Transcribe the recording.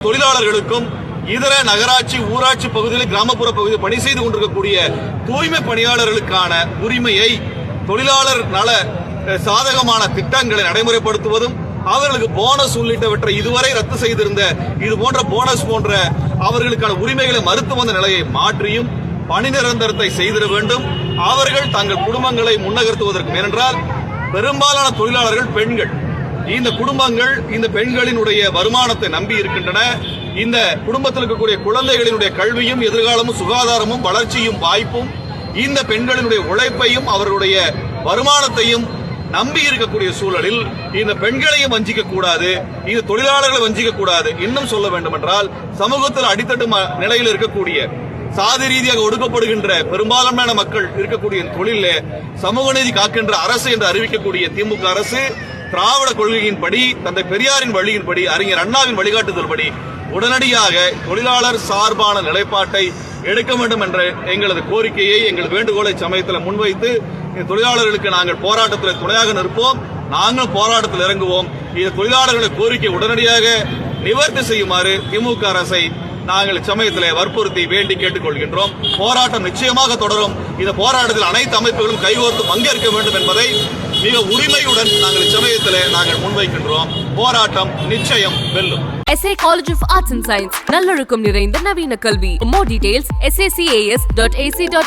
தொழிலாளர்களுக்கும் இதர நகராட்சி ஊராட்சி பகுதிகளில் கிராமப்புற பகுதியில் பணி செய்து கொண்டிருக்கக்கூடிய தூய்மை பணியாளர்களுக்கான உரிமையை தொழிலாளர் நல சாதகமான திட்டங்களை நடைமுறைப்படுத்துவதும் அவர்களுக்கு போனஸ் உள்ளிட்டவற்றை இதுவரை ரத்து செய்திருந்த இது போன்ற போனஸ் போன்ற அவர்களுக்கான உரிமைகளை மறுத்து வந்த நிலையை மாற்றியும் பணி நிரந்தரத்தை செய்திட வேண்டும். அவர்கள் தங்கள் குடும்பங்களை முன்னகர்த்துவதற்கு ஏனென்றால் பெரும்பாலான தொழிலாளர்கள் பெண்கள். இந்த குடும்பங்கள் இந்த பெண்களினுடைய வருமானத்தை நம்பி இருக்கின்றன. இந்த குடும்பத்தில் இருக்கக்கூடிய குழந்தைகளினுடைய கல்வியும் எதிர்காலமும் சுகாதாரமும் வளர்ச்சியும் வாய்ப்பும் இந்த பெண்களினுடைய உழைப்பையும் அவர்களுடைய வருமானத்தையும் நம்பி இருக்கக்கூடிய சூழலில் இந்த பெண்களையும் வஞ்சிக்க கூடாது இந்த தொழிலாளர்களை வஞ்சிக்க கூடாது. இன்னும் சொல்ல வேண்டும் என்றால் சமூகத்தில் அடித்தட்டு ம- நிலையில் இருக்கக்கூடிய சாதி ரீதியாக ஒடுக்கப்படுகின்ற பெரும்பாலான மக்கள் இருக்கக்கூடிய தொழில சமூக நீதி காக்கின்ற அரசு என்று அறிவிக்கக்கூடிய திமுக அரசு திராவிட கொள்கையின்படி தந்தை பெரியாரின் வழியின்படி அறிஞர் அண்ணாவின் வழிகாட்டுதல்படி உடனடியாக தொழிலாளர் சார்பான நிலைப்பாட்டை எடுக்க வேண்டும் என்ற எங்களது கோரிக்கையை எங்கள் வேண்டுகோளை சமயத்தில் முன்வைத்து இந்த தொழிலாளர்களுக்கு நாங்கள் போராட்டத்தில் துணையாக நிற்போம். நாங்கள் போராட்டத்தில் இறங்குவோம். இந்த தொழிலாளர்களின் கோரிக்கை உடனடியாக நிவர்த்தி செய்யுமாறு திமுக அரசை நாங்கள் சமயத்தில் வற்புறுத்தி வேண்டி கேட்டுக்கொள்கின்றோம். போராட்டம் நிச்சயமாக தொடரும். இந்த போராட்டத்தில் அனைத்து அமைப்புகளும் கைகோர்த்து பங்கேற்க வேண்டும் என்பதை மிக உரிமையுடன் நாங்கள் இச்சமயத்தில் நாங்கள் முன்வைக்கின்றோம். போராட்டம் நிச்சயம் வெல்லும். SA College of Arts and Science நல்லொழுக்கம் நிறைந்த நவீன கல்வி. More details sacas.ac.in